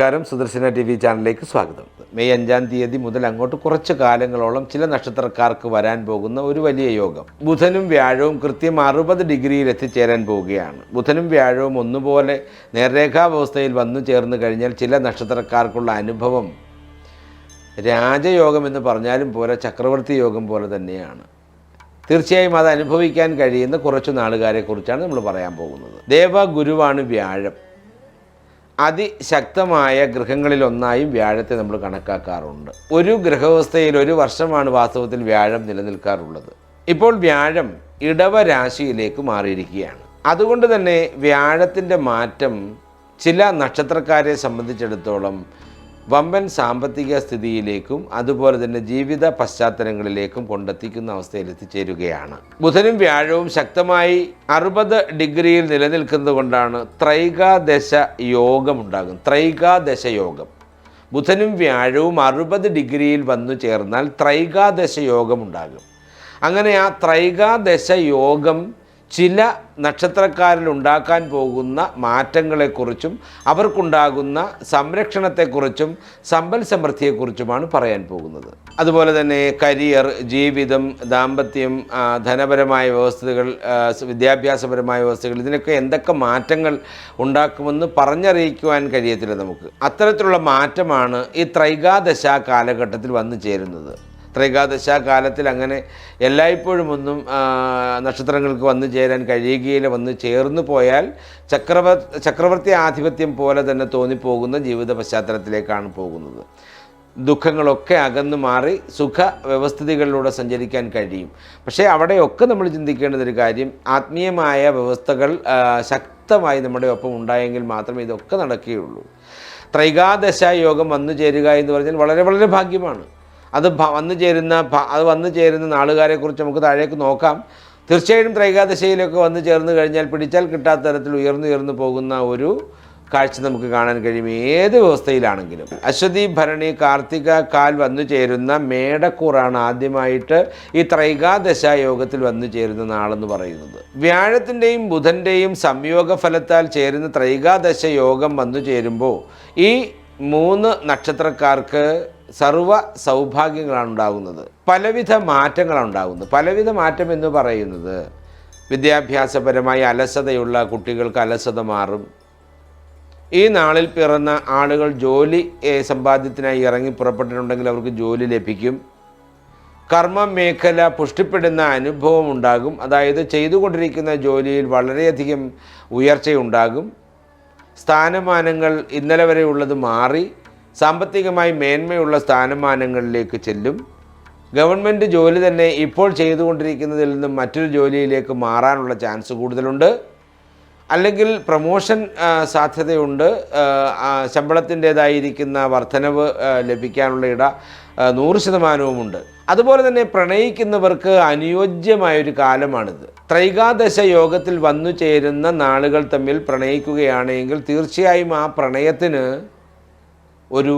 നമസ്കാരം. Sudarshana T V ചാനലിലേക്ക് സ്വാഗതം. മെയ് അഞ്ചാം തീയതി മുതൽ അങ്ങോട്ട് കുറച്ച് കാലങ്ങളോളം ചില നക്ഷത്രക്കാർക്ക് വരാൻ പോകുന്ന ഒരു വലിയ യോഗം. ബുധനും വ്യാഴവും കൃത്യം അറുപത് ഡിഗ്രിയിൽ എത്തിച്ചേരാൻ പോവുകയാണ്. ബുധനും വ്യാഴവും ഒന്നുപോലെ നേർരേഖാവസ്ഥയിൽ വന്നു ചേർന്ന് കഴിഞ്ഞാൽ ചില നക്ഷത്രക്കാർക്കുള്ള അനുഭവം രാജയോഗം എന്ന് പറഞ്ഞാലും പോലെ ചക്രവർത്തി യോഗം പോലെ തന്നെയാണ്. തീർച്ചയായും അത് അനുഭവിക്കാൻ കഴിയുന്ന കുറച്ച് നാളുകാരെ കുറിച്ചാണ് നമ്മൾ പറയാൻ പോകുന്നത്. ദേവ ഗുരുവാണ് വ്യാഴം. അതിശക്തമായ ഗ്രഹങ്ങളിലൊന്നായും വ്യാഴത്തെ നമ്മൾ കണക്കാക്കാറുണ്ട്. ഒരു ഗ്രഹവസ്ഥയിൽ ഒരു വർഷമാണ് വാസ്തവത്തിൽ വ്യാഴം നിലനിൽക്കാറുള്ളത്. ഇപ്പോൾ വ്യാഴം ഇടവ രാശിയിലേക്ക് മാറിയിരിക്കുകയാണ്. അതുകൊണ്ട് തന്നെ വ്യാഴത്തിന്റെ മാറ്റം ചില നക്ഷത്രക്കാരെ സംബന്ധിച്ചിടത്തോളം വമ്പൻ സാമ്പത്തിക സ്ഥിതിയിലേക്കും അതുപോലെ തന്നെ ജീവിത പശ്ചാത്തലങ്ങളിലേക്കും കൊണ്ടെത്തിക്കുന്ന അവസ്ഥയിൽ എത്തിച്ചേരുകയാണ്. ബുധനും വ്യാഴവും ശക്തമായി അറുപത് ഡിഗ്രിയിൽ നിലനിൽക്കുന്നത് കൊണ്ടാണ് ത്രൈകാദശ യോഗമുണ്ടാകും ത്രൈകാദശ യോഗം ബുധനും വ്യാഴവും അറുപത് ഡിഗ്രിയിൽ വന്നു ചേർന്നാൽ ത്രൈകാദശ യോഗമുണ്ടാകും അങ്ങനെ ആ ത്രൈകാദശ യോഗം ചില നക്ഷത്രക്കാരിൽ ഉണ്ടാക്കാൻ പോകുന്ന മാറ്റങ്ങളെക്കുറിച്ചും അവർക്കുണ്ടാകുന്ന സംരക്ഷണത്തെക്കുറിച്ചും സമ്പൽ സമൃദ്ധിയെക്കുറിച്ചുമാണ് പറയാൻ പോകുന്നത്. അതുപോലെ തന്നെ കരിയർ ജീവിതം ദാമ്പത്യം ധനപരമായ വ്യവസ്ഥകൾ വിദ്യാഭ്യാസപരമായ വ്യവസ്ഥകൾ ഇതിനൊക്കെ എന്തൊക്കെ മാറ്റങ്ങൾ ഉണ്ടാക്കുമെന്ന് പറഞ്ഞറിയിക്കുവാൻ കഴിയത്തില്ല നമുക്ക്. അത്തരത്തിലുള്ള മാറ്റമാണ് ഈ ത്രൈകാദശ കാലഘട്ടത്തിൽ വന്നു ചേരുന്നത്. ത്രൈകാദശ കാലത്തിൽ അങ്ങനെ എല്ലായ്പ്പോഴും ഒന്നും നക്ഷത്രങ്ങൾക്ക് വന്നു ചേരാൻ കഴിയുകയില്ല വന്ന് ചേർന്നു പോയാൽ ചക്രവർ ചക്രവർത്തി ആധിപത്യം പോലെ തന്നെ തോന്നിപ്പോകുന്ന ജീവിത പശ്ചാത്തലത്തിലേക്കാണ് പോകുന്നത്. ദുഃഖങ്ങളൊക്കെ അകന്നു മാറി സുഖ വ്യവസ്ഥിതികളിലൂടെ സഞ്ചരിക്കാൻ കഴിയും. പക്ഷേ അവിടെയൊക്കെ നമ്മൾ ചിന്തിക്കേണ്ടത് ഒരു കാര്യം ആത്മീയമായ വ്യവസ്ഥകൾ ശക്തമായി നമ്മുടെ ഒപ്പം ഉണ്ടായെങ്കിൽ മാത്രമേ ഇതൊക്കെ നടക്കുകയുള്ളൂ. ത്രൈകാദശ യോഗം വന്നു ചേരുക എന്ന് പറഞ്ഞാൽ വളരെ വളരെ ഭാഗ്യമാണ്. അത് വന്നു ചേരുന്ന അത് വന്നു ചേരുന്ന നാളുകാരെക്കുറിച്ച് നമുക്ക് താഴേക്ക് നോക്കാം. തീർച്ചയായും ത്രൈകാദശയിലൊക്കെ വന്നു ചേർന്ന് കഴിഞ്ഞാൽ പിടിച്ചാൽ കിട്ടാത്ത തരത്തിൽ ഉയർന്നുയർന്നു ഉയർന്നു പോകുന്ന ഒരു കാഴ്ച നമുക്ക് കാണാൻ കഴിയും. ഏത് വ്യവസ്ഥയിലാണെങ്കിലും. അശ്വതി ഭരണി കാർത്തിക കാൽ വന്നു ചേരുന്ന മേടക്കൂറാണ് ആദ്യമായിട്ട് ഈ ത്രൈകാദശ യോഗത്തിൽ വന്നു ചേരുന്ന നാളെന്ന് പറയുന്നത്. വ്യാഴത്തിന്റെയും ബുധന്റെയും സംയോഗ ഫലത്താൽ ചേരുന്ന ത്രൈകാദശ യോഗം വന്നു ചേരുമ്പോൾ ഈ മൂന്ന് നക്ഷത്രക്കാർക്ക് സർവ സൗഭാഗ്യങ്ങളാണ് ഉണ്ടാകുന്നത് പലവിധ മാറ്റങ്ങളാണ് ഉണ്ടാകുന്നത് പലവിധ മാറ്റം എന്ന് പറയുന്നത് വിദ്യാഭ്യാസപരമായി അലസതയുള്ള കുട്ടികൾക്ക് അലസത മാറും. ഈ നാളിൽ പിറന്ന ആളുകൾ ജോലി സമ്പാദ്യത്തിനായി ഇറങ്ങി പുറപ്പെട്ടിട്ടുണ്ടെങ്കിൽ അവർക്ക് ജോലി ലഭിക്കും. കർമ്മ മേഖല പുഷ്ടിപ്പെടുന്ന അനുഭവം ഉണ്ടാകും. അതായത് ചെയ്തുകൊണ്ടിരിക്കുന്ന ജോലിയിൽ വളരെയധികം ഉയർച്ചയുണ്ടാകും. സ്ഥാനമാനങ്ങൾ ഇന്നലെ വരെ ഉള്ളത് മാറി. സാമ്പത്തികമായി മേന്മയുള്ള സ്ഥാനമാനങ്ങളിലേക്ക് ചെല്ലും. ഗവൺമെന്റ് ജോലി തന്നെ ഇപ്പോൾ ചെയ്തുകൊണ്ടിരിക്കുന്നതിൽ നിന്നും മറ്റൊരു ജോലിയിലേക്ക് മാറാനുള്ള ചാൻസ് കൂടുതലുണ്ട്. അല്ലെങ്കിൽ പ്രമോഷൻ സാധ്യതയുണ്ട്. ശമ്പളത്തിന്റേതായിരിക്കുന്ന വർധനവ് ലഭിക്കാനുള്ള ഇട നൂറ് ശതമാനവുമുണ്ട്. അതുപോലെ തന്നെ പ്രണയിക്കുന്നവർക്ക് അനുയോജ്യമായൊരു കാലമാണിത്. ത്രൈകാദശ യോഗത്തിൽ വന്നു ചേരുന്ന നാളുകൾ തമ്മിൽ പ്രണയിക്കുകയാണെങ്കിൽ തീർച്ചയായും ആ പ്രണയത്തിന് ഒരു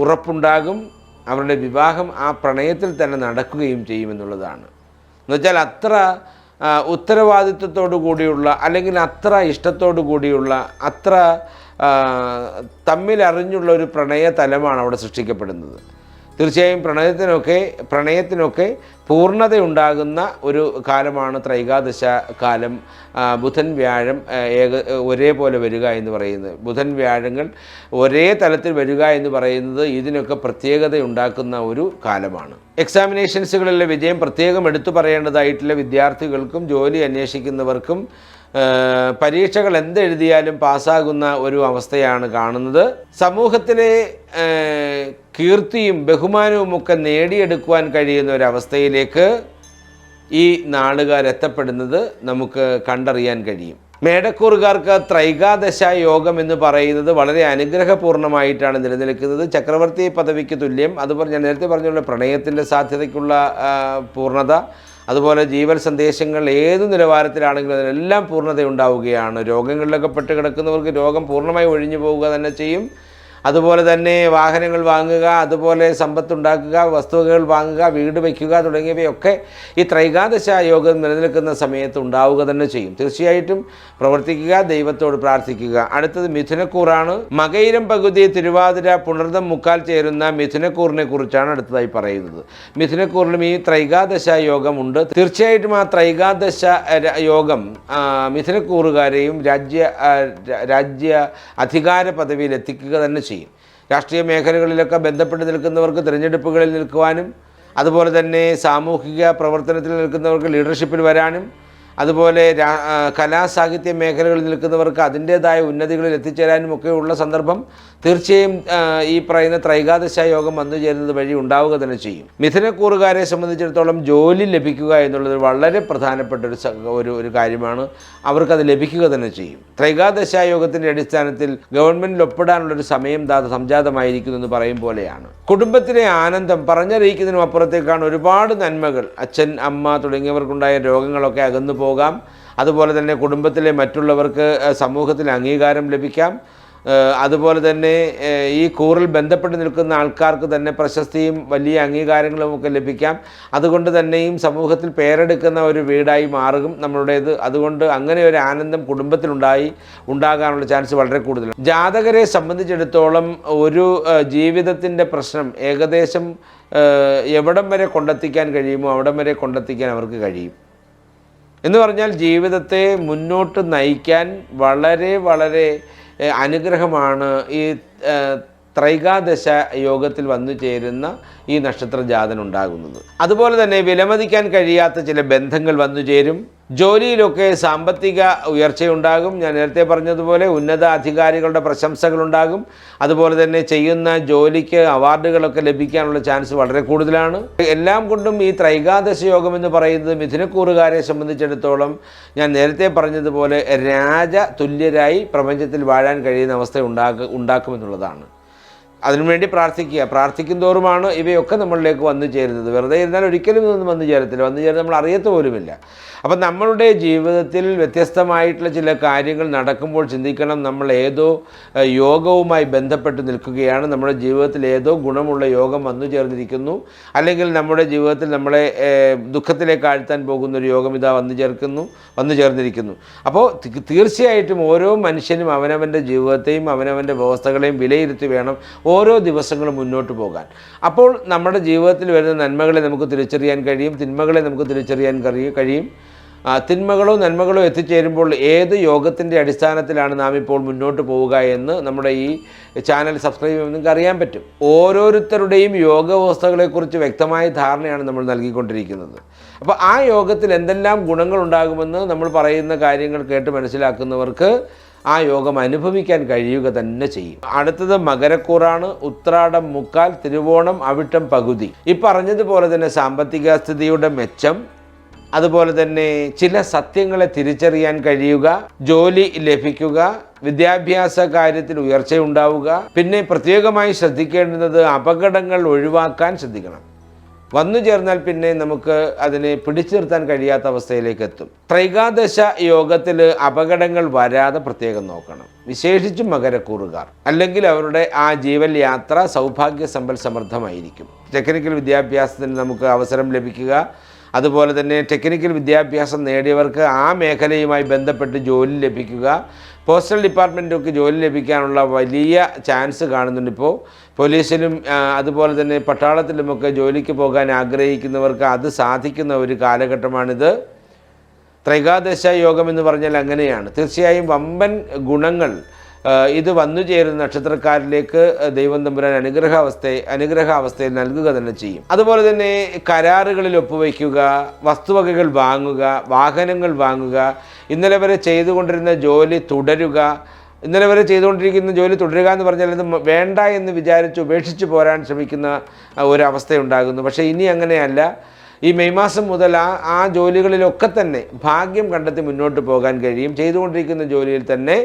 ഉറപ്പുണ്ടാകും അവരുടെ വിവാഹം ആ പ്രണയത്തിൽ തന്നെ നടക്കുകയും ചെയ്യുമെന്നുള്ളതാണ് എന്നുവെച്ചാൽ അത്ര ഉത്തരവാദിത്വത്തോടു കൂടിയുള്ള അല്ലെങ്കിൽ അത്ര ഇഷ്ടത്തോടു കൂടിയുള്ള അത്ര തമ്മിലറിഞ്ഞുള്ള ഒരു പ്രണയ തലമാണ് അവിടെ സൃഷ്ടിക്കപ്പെടുന്നത്. തീർച്ചയായും പ്രണയത്തിനൊക്കെ പ്രണയത്തിനൊക്കെ പൂർണതയുണ്ടാകുന്ന ഒരു കാലമാണ് ത്രൈകാദശ കാലം. ബുധൻ വ്യാഴം ഏക ഒരേപോലെ വരിക എന്ന് പറയുന്നത്. ബുധൻ വ്യാഴങ്ങൾ ഒരേ തലത്തിൽ വരിക എന്ന് പറയുന്നത് ഇതിനൊക്കെ പ്രത്യേകത ഉണ്ടാക്കുന്ന ഒരു കാലമാണ്. എക്സാമിനേഷൻസുകളിലെ വിജയം പ്രത്യേകം എടുത്തു പറയേണ്ടതായിട്ടുള്ള വിദ്യാർത്ഥികൾക്കും ജോലി അന്വേഷിക്കുന്നവർക്കും പരീക്ഷകൾ എന്തെഴുതിയാലും പാസ്സാകുന്ന ഒരു അവസ്ഥയാണ് കാണുന്നത്. സമൂഹത്തിലെ കീർത്തിയും ബഹുമാനവും ഒക്കെ നേടിയെടുക്കുവാൻ കഴിയുന്ന ഒരവസ്ഥയിലേക്ക് ഈ നാളുകാർ എത്തപ്പെടുന്നത് നമുക്ക് കണ്ടറിയാൻ കഴിയും. മേടക്കൂറുകാർക്ക് ത്രൈകാദശ യോഗം എന്ന് പറയുന്നത് വളരെ അനുഗ്രഹപൂർണമായിട്ടാണ് നിലനിൽക്കുന്നത്. ചക്രവർത്തി പദവിക്ക് തുല്യം. അതുപോലെ ഞാൻ നേരത്തെ പറഞ്ഞുള്ള പ്രണയത്തിന്റെ സാധ്യതയ്ക്കുള്ള പൂർണത. അതുപോലെ ജീവൽ സന്ദേശങ്ങൾ ഏത് നിലവാരത്തിലാണെങ്കിലും അതിനെല്ലാം പൂർണതയുണ്ടാവുകയാണ്. രോഗങ്ങളിലൊക്കെ പെട്ട് കിടക്കുന്നവർക്ക് രോഗം പൂർണമായി ഒഴിഞ്ഞു പോവുക തന്നെ ചെയ്യും. അതുപോലെ തന്നെ വാഹനങ്ങൾ വാങ്ങുക അതുപോലെ സമ്പത്തുണ്ടാക്കുക വസ്തുവകകൾ വാങ്ങുക വീട് വയ്ക്കുക തുടങ്ങിയവയൊക്കെ ഈ ത്രൈകാദശ യോഗം നിലനിൽക്കുന്ന സമയത്ത് ഉണ്ടാവുക തന്നെ ചെയ്യും. തീർച്ചയായിട്ടും പ്രവർത്തിക്കുക ദൈവത്തോട് പ്രാർത്ഥിക്കുക. അടുത്തത് മിഥുനക്കൂറാണ്. മകയിരം പകുതി തിരുവാതിര പുണർദം മുക്കാൽ ചേരുന്ന മിഥുനക്കൂറിനെ കുറിച്ചാണ് അടുത്തതായി പറയുന്നത്. മിഥുനക്കൂറിലും ഈ ത്രൈകാദശ യോഗമുണ്ട് തീർച്ചയായിട്ടും ആ ത്രൈകാദശ യോഗം മിഥുനക്കൂറുകാരെയും രാജ്യ രാജ്യ അധികാര പദവിയിൽ എത്തിക്കുക തന്നെ ചെയ്യും. രാഷ്ട്രീയ മേഖലകളിലൊക്കെ ബന്ധപ്പെട്ട് നിൽക്കുന്നവർക്ക് തിരഞ്ഞെടുപ്പുകളിൽ നിൽക്കുവാനും അതുപോലെ തന്നെ സാമൂഹിക പ്രവർത്തനത്തിൽ നിൽക്കുന്നവർക്ക് ലീഡർഷിപ്പിൽ വരാനും അതുപോലെ കലാസാഹിത്യ കലാ സാഹിത്യ മേഖലകളിൽ നിൽക്കുന്നവർക്ക് അതിന്റേതായ ഉന്നതികളിൽ എത്തിച്ചേരാനും ഒക്കെയുള്ള സന്ദർഭം തീർച്ചയായും ഈ പറയുന്ന ത്രൈകാദശ യോഗം വന്നു ചേരുന്നത് വഴി ഉണ്ടാവുക തന്നെ ചെയ്യും. മിഥുനക്കൂറുകാരെ സംബന്ധിച്ചിടത്തോളം ജോലി ലഭിക്കുക എന്നുള്ളത് വളരെ പ്രധാനപ്പെട്ട ഒരു ഒരു ഒരു കാര്യമാണ്. അവർക്കത് ലഭിക്കുക തന്നെ ചെയ്യും. ത്രൈകാദശ യോഗത്തിന്റെ അടിസ്ഥാനത്തിൽ ഗവൺമെന്റിൽ ഒപ്പിടാനുള്ളൊരു സമയം ദാത സംജാതമായിരിക്കുന്നു എന്ന് പറയും പോലെയാണ്. കുടുംബത്തിലെ ആനന്ദം പറഞ്ഞറിയിക്കുന്നതിനും അപ്പുറത്തേക്കാണ് ഒരുപാട് നന്മകൾ. അച്ഛൻ അമ്മ തുടങ്ങിയവർക്കുണ്ടായ രോഗങ്ങളൊക്കെ അകന്നു പോകാം. അതുപോലെ തന്നെ കുടുംബത്തിലെ മറ്റുള്ളവർക്ക് സമൂഹത്തിൽ അംഗീകാരം ലഭിക്കാം. അതുപോലെ തന്നെ ഈ കൂറിൽ ബന്ധപ്പെട്ട് നിൽക്കുന്ന ആൾക്കാർക്ക് തന്നെ പ്രശസ്തിയും വലിയ അംഗീകാരങ്ങളും ഒക്കെ ലഭിക്കാം. അതുകൊണ്ട് തന്നെയും സമൂഹത്തിൽ പേരെടുക്കുന്ന ഒരു വീടായി മാറും നമ്മളുടേത്. അതുകൊണ്ട് അങ്ങനെ ഒരു ആനന്ദം കുടുംബത്തിലുണ്ടായി ഉണ്ടാകാനുള്ള ചാൻസ് വളരെ കൂടുതലാണ്. ജാതകരെ സംബന്ധിച്ചിടത്തോളം ഒരു ജീവിതത്തിന്റെ പ്രശ്നം ഏകദേശം എവിടം വരെ കൊണ്ടെത്തിക്കാൻ കഴിയുമോ അവിടം വരെ കൊണ്ടെത്തിക്കാൻ അവർക്ക് കഴിയും. എന്ന് പറഞ്ഞാൽ ജീവിതത്തെ മുന്നോട്ട് നയിക്കാൻ വളരെ വളരെ അനുഗ്രഹമാണ് ഈ ത്രൈകാദശ യോഗത്തിൽ വന്നു ചേരുന്ന ഈ നക്ഷത്ര ജാതൻ ഉണ്ടാകുന്നത് അതുപോലെ തന്നെ വിലമതിക്കാൻ കഴിയാത്ത ചില ബന്ധങ്ങൾ വന്നു ചേരും. ജോലിയിലൊക്കെ സാമ്പത്തിക ഉയർച്ചയുണ്ടാകും. ഞാൻ നേരത്തെ പറഞ്ഞതുപോലെ ഉന്നത അധികാരികളുടെ പ്രശംസകളുണ്ടാകും. അതുപോലെ തന്നെ ചെയ്യുന്ന ജോലിക്ക് അവാർഡുകളൊക്കെ ലഭിക്കാനുള്ള ചാൻസ് വളരെ കൂടുതലാണ്. എല്ലാം കൊണ്ടും ഈ ത്രൈകാദശ യോഗം എന്ന് പറയുന്നത് മിഥുനക്കൂറുകാരെ സംബന്ധിച്ചിടത്തോളം ഞാൻ നേരത്തെ പറഞ്ഞതുപോലെ രാജ തുല്യരായി പ്രപഞ്ചത്തിൽ വാഴാൻ കഴിയുന്ന അവസ്ഥ ഉണ്ടാക്കുക ഉണ്ടാക്കുമെന്നുള്ളതാണ്. അതിനുവേണ്ടി പ്രാർത്ഥിക്കുക. പ്രാർത്ഥിക്കും തോറുമാണ് ഇവയൊക്കെ നമ്മളിലേക്ക് വന്നു ചേരുന്നത്. വെറുതെ ഇരുന്നാൽ ഒരിക്കലും ഇതൊന്നും വന്നു ചേരത്തില്ല. വന്നു ചേരുന്നത് നമ്മൾ അറിയത്ത പോലുമില്ല. അപ്പം നമ്മളുടെ ജീവിതത്തിൽ വ്യത്യസ്തമായിട്ടുള്ള ചില കാര്യങ്ങൾ നടക്കുമ്പോൾ ചിന്തിക്കണം. നമ്മൾ ഏതോ യോഗവുമായി ബന്ധപ്പെട്ട് നിൽക്കുകയാണ്. നമ്മുടെ ജീവിതത്തിൽ ഏതോ ഗുണമുള്ള യോഗം വന്നു ചേർന്നിരിക്കുന്നു. അല്ലെങ്കിൽ നമ്മുടെ ജീവിതത്തിൽ നമ്മളെ ദുഃഖത്തിലേക്ക് ആഴ്ത്താൻ പോകുന്ന ഒരു യോഗം ഇതാ വന്നു ചേർക്കുന്നു വന്നു ചേർന്നിരിക്കുന്നു. അപ്പോൾ തീർച്ചയായിട്ടും ഓരോ മനുഷ്യനും അവനവന്റെ ജീവിതത്തെയും അവനവന്റെ വ്യവസ്ഥകളെയും വിലയിരുത്തി വേണം. ഓരോ ദിവസങ്ങളും മുന്നോട്ട് പോകാൻ. അപ്പോൾ നമ്മുടെ ജീവിതത്തിൽ വരുന്ന നന്മകളെ നമുക്ക് തിരിച്ചറിയാൻ കഴിയും തിന്മകളെ നമുക്ക് തിരിച്ചറിയാൻ കഴിയും. കഴിയും തിന്മകളോ നന്മകളോ എത്തിച്ചേരുമ്പോൾ ഏത് യോഗത്തിന്റെ അടിസ്ഥാനത്തിലാണ് നാം ഇപ്പോൾ മുന്നോട്ട് പോവുക എന്ന് നമ്മുടെ ഈ ചാനൽ സബ്സ്ക്രൈബ് ചെയ്യുമ്പോൾ നിങ്ങൾക്ക് അറിയാൻ പറ്റും. ഓരോരുത്തരുടെയും യോഗവ്യവസ്ഥകളെക്കുറിച്ച് വ്യക്തമായ ധാരണയാണ് നമ്മൾ നൽകിക്കൊണ്ടിരിക്കുന്നത്. അപ്പോൾ ആ യോഗത്തിൽ എന്തെല്ലാം ഗുണങ്ങളുണ്ടാകുമെന്ന് നമ്മൾ പറയുന്ന കാര്യങ്ങൾ കേട്ട് മനസ്സിലാക്കുന്നവർക്ക് ആ യോഗം അനുഭവിക്കാൻ കഴിയുക തന്നെ ചെയ്യും. അടുത്തത് മകരക്കൂറാണ്. ഉത്രാടം മുക്കാൽ തിരുവോണം അവിട്ടം പകുതി. ഈ പറഞ്ഞതുപോലെ തന്നെ സാമ്പത്തിക സ്ഥിതിയുടെ മെച്ചം അതുപോലെ തന്നെ ചില സത്യങ്ങളെ തിരിച്ചറിയാൻ കഴിയുക ജോലി ലഭിക്കുക വിദ്യാഭ്യാസ കാര്യത്തിൽ ഉയർച്ചയുണ്ടാവുക. പിന്നെ പ്രത്യേകമായി ശ്രദ്ധിക്കേണ്ടുന്നത് അപകടങ്ങൾ ഒഴിവാക്കാൻ ശ്രദ്ധിക്കണം. വന്നു ചേർന്നാൽ പിന്നെ നമുക്ക് അതിനെ പിടിച്ചു നിർത്താൻ കഴിയാത്ത അവസ്ഥയിലേക്ക് എത്തും. ത്രൈകാദശ യോഗത്തിൽ അപകടങ്ങൾ വരാതെ പ്രത്യേകം നോക്കണം. വിശേഷിച്ചും മകരക്കൂറുകാർ. അല്ലെങ്കിൽ അവരുടെ ആ ജീവൻ യാത്ര സൗഭാഗ്യ സമ്പൽ സമൃദ്ധമായിരിക്കും. ടെക്നിക്കൽ വിദ്യാഭ്യാസത്തിന് നമുക്ക് അവസരം ലഭിക്കുക. അതുപോലെ തന്നെ ടെക്നിക്കൽ വിദ്യാഭ്യാസം നേടിയവർക്ക് ആ മേഖലയുമായി ബന്ധപ്പെട്ട് ജോലി ലഭിക്കുക. പോസ്റ്റൽ ഡിപ്പാർട്ട്മെന്റൊക്കെ ജോലി ലഭിക്കാനുള്ള വലിയ ചാൻസ് കാണുന്നുണ്ട് ഇപ്പോൾ പോലീസിലും അതുപോലെ തന്നെ പട്ടാളത്തിലുമൊക്കെ ജോലിക്ക് പോകാൻ ആഗ്രഹിക്കുന്നവർക്ക് അത് സാധിക്കുന്ന ഒരു കാലഘട്ടമാണിത്. ത്രൈകാദശ യോഗം എന്ന് പറഞ്ഞാൽ അങ്ങനെയാണ്. തീർച്ചയായും വമ്പൻ ഗുണങ്ങൾ ഇത് വന്നു ചേരുന്ന നക്ഷത്രക്കാരിലേക്ക് ദൈവം തമ്പുരാൻ അനുഗ്രഹാവസ്ഥ അനുഗ്രഹാവസ്ഥയിൽ നൽകുക തന്നെ ചെയ്യും. അതുപോലെ തന്നെ കരാറുകളിൽ ഒപ്പുവയ്ക്കുക വസ്തുവകകൾ വാങ്ങുക വാഹനങ്ങൾ വാങ്ങുക ഇന്നലെ വരെ ചെയ്തുകൊണ്ടിരുന്ന ജോലി തുടരുക. ഇന്നലെ വരെ ചെയ്തുകൊണ്ടിരിക്കുന്ന ജോലി തുടരുക എന്ന് പറഞ്ഞാൽ ഇത് വേണ്ട എന്ന് വിചാരിച്ച് ഉപേക്ഷിച്ച് പോരാൻ ശ്രമിക്കുന്ന ഒരവസ്ഥയുണ്ടാകുന്നു പക്ഷേ ഇനി അങ്ങനെയല്ല. ഈ മെയ് മാസം മുതൽ ആ ആ ജോലികളിലൊക്കെ തന്നെ ഭാഗ്യം കണ്ടെത്തി മുന്നോട്ട് പോകാൻ കഴിയും. ചെയ്തുകൊണ്ടിരിക്കുന്ന ജോലിയിൽ തന്നെ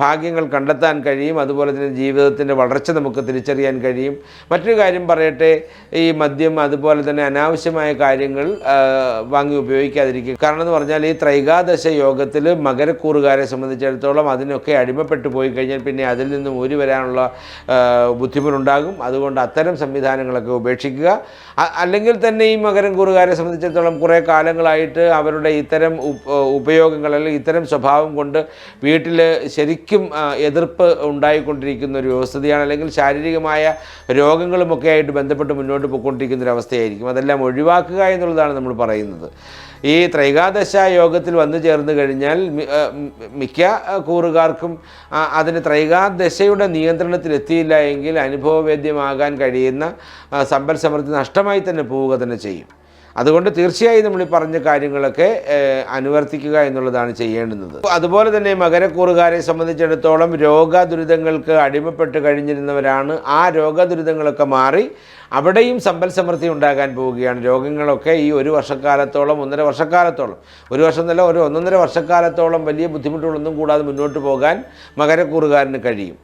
ഭാഗ്യങ്ങൾ കണ്ടെത്താൻ കഴിയും. അതുപോലെ തന്നെ ജീവിതത്തിന്റെ വളർച്ച നമുക്ക് തിരിച്ചറിയാൻ കഴിയും. മറ്റൊരു കാര്യം പറയട്ടെ ഈ മദ്യം അതുപോലെ തന്നെ അനാവശ്യമായ കാര്യങ്ങൾ വാങ്ങി ഉപയോഗിക്കാതിരിക്കുക. കാരണം എന്ന് പറഞ്ഞാൽ ഈ ത്രൈകാദശ യോഗത്തിൽ മകരക്കൂറുകാരെ സംബന്ധിച്ചിടത്തോളം അതിനൊക്കെ അടിമപ്പെട്ടു പോയി കഴിഞ്ഞാൽ പിന്നെ അതിൽ നിന്നും ഊരി വരാനുള്ള ബുദ്ധിമുട്ടുണ്ടാകും. അതുകൊണ്ട് അത്തരം സംവിധാനങ്ങളൊക്കെ ഉപേക്ഷിക്കുക. അല്ലെങ്കിൽ തന്നെ ഈ മകരം കൂറുകാരെ സംബന്ധിച്ചിടത്തോളം കുറേ കാലങ്ങളായിട്ട് അവരുടെ ഇത്തരം ഉപ- ഉപയോഗങ്ങൾ അല്ലെങ്കിൽ ഇത്തരം സ്വഭാവം കൊണ്ട് വീട്ടിൽ ശരിക്കും ആ, എതിർപ്പ് ഉണ്ടായിക്കൊണ്ടിരിക്കുന്ന ഒരു വ്യവസ്ഥയാണ് അല്ലെങ്കിൽ ശാരീരികമായ രോഗങ്ങളുമൊക്കെ ആയിട്ട് ബന്ധപ്പെട്ട് മുന്നോട്ട് പോയിക്കൊണ്ടിരിക്കുന്ന ഒരു അവസ്ഥയായിരിക്കും. അതെല്ലാം ഒഴിവാക്കുക എന്നുള്ളതാണ് നമ്മൾ പറയുന്നത്. ഈ ത്രൈകാദശ യോഗത്തിൽ വന്നു ചേർന്ന് കഴിഞ്ഞാൽ മിക്ക കൂറുകാർക്കും അതിന് ത്രൈകാദശയുടെ നിയന്ത്രണത്തിൽ എത്തിയില്ല എങ്കിൽ അനുഭവവേദ്യമാകാൻ കഴിയുന്ന സമ്പൽ സമൃദ്ധി നഷ്ടമായി തന്നെ പോവുക തന്നെ ചെയ്യും. അതുകൊണ്ട് തീർച്ചയായും നമ്മൾ ഈ പറഞ്ഞ കാര്യങ്ങളൊക്കെ അനുവർത്തിക്കുക എന്നുള്ളതാണ് ചെയ്യേണ്ടുന്നത്. അതുപോലെ തന്നെ മകരക്കൂറുകാരെ സംബന്ധിച്ചിടത്തോളം രോഗ ദുരിതങ്ങൾക്ക് അടിമപ്പെട്ട് കഴിഞ്ഞിരുന്നവരാണ്. ആ രോഗ ദുരിതങ്ങളൊക്കെ മാറി അവിടെയും സമ്പൽ സമൃദ്ധി ഉണ്ടാകാൻ പോവുകയാണ്. രോഗങ്ങളൊക്കെ ഈ ഒരു വർഷക്കാലത്തോളം ഒന്നര വർഷക്കാലത്തോളം ഒരു വർഷം എന്നല്ല ഒരു ഒന്നൊന്നര വർഷക്കാലത്തോളം വലിയ ബുദ്ധിമുട്ടുകളൊന്നും കൂടാതെ മുന്നോട്ട് പോകാൻ മകരക്കൂറുകാരന് കഴിയും.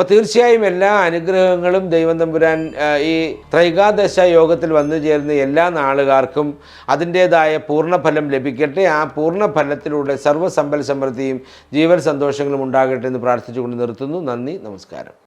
അപ്പോൾ തീർച്ചയായും എല്ലാ അനുഗ്രഹങ്ങളും ദൈവം തമ്പുരാൻ ഈ ത്രൈകാദശ യോഗത്തിൽ വന്നു ചേരുന്ന എല്ലാ നാളുകാർക്കും അതിന്റേതായ പൂർണഫലം ലഭിക്കട്ടെ. ആ പൂർണഫലത്തിലൂടെ സർവസമ്പൽ സമൃദ്ധിയും ജീവൻ സന്തോഷങ്ങളും ഉണ്ടാകട്ടെ എന്ന് പ്രാർത്ഥിച്ചുകൊണ്ട് നിർത്തുന്നു. നന്ദി നമസ്കാരം.